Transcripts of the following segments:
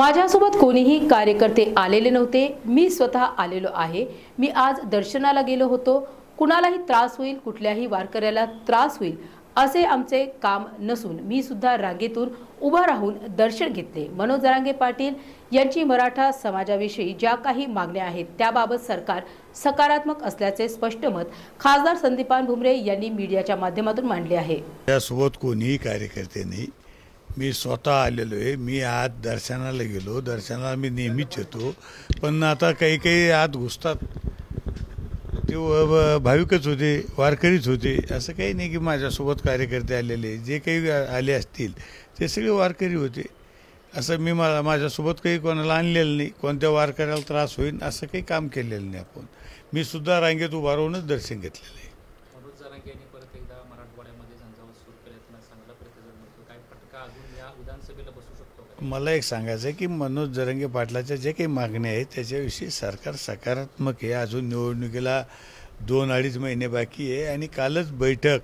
माझ्यासोबत कोणीही कार्यकर्ते आलेले नव्हते. मी स्वतः आलेलो आहे. मी आज दर्शनाला गेलो होतो. कुणालाही त्रास होईल कुठल्याही वारकऱ्याला त्रास होईल असे आमचे काम नसून मी सुद्धा रांगेतून उभा राहून दर्शन घेतले. मनोज जरांगे पाटील यांची मराठा समाजाविषयी ज्या काही मागण्या आहेत त्याबाबत सरकार सकारात्मक असल्याचे स्पष्ट मत खासदार संदीपान भुमरे यांनी मीडियाच्या माध्यमातून मांडले आहे. त्यासोबत कोणीही कार्यकर्ते नाही. मी स्वतः आलेलो आहे. मी आज दर्शनाला गेलो. दर्शनाला मी नेहमीच येतो. पण आता काही काही आत घुसतात. ते व- भाविकच होते वारकरीच होते. असं काही नाही की माझ्यासोबत कार्यकर्ते आलेले जे काही आले असतील ते सगळे वारकरी होते. असं मी मला माझ्यासोबत काही कोणाला आणलेलं नाही. कोणत्या वारकऱ्याला त्रास होईल असं काही काम केलेलं नाही आपण. मी सुद्धा रांगेत उभा राहूनच दर्शन घेतलेलं आहे. मला एक सांगायचं आहे की मनोज जरंगे पाटलाच्या जे काही मागण्या आहेत त्याच्याविषयी सरकार सकारात्मक आहे. अजून निवडणुकीला दोन अडीच महिने बाकी आहे आणि कालच बैठक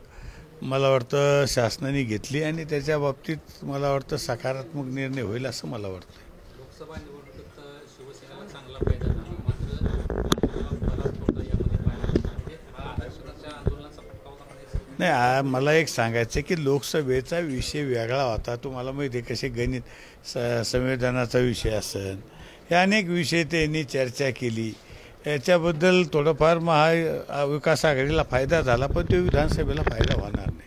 मला वाटतं शासनाने घेतली आणि त्याच्या बाबतीत मला वाटतं सकारात्मक निर्णय होईल असं मला वाटतं लोकसभा निवडणुकीत शिवसेनेला चांगला फायदा झाला. मात्र नाही मला एक सांगायचं की लोकसभेचा विषय वेगळा होता. तुम्हाला माहिती आहे कसे गणित स संविधानाचा विषय असेल हे अनेक विषय त्यांनी चर्चा केली. याच्याबद्दल थोडंफार महा विकास आघाडीला फायदा झाला पण तो विधानसभेला फायदा होणार नाही.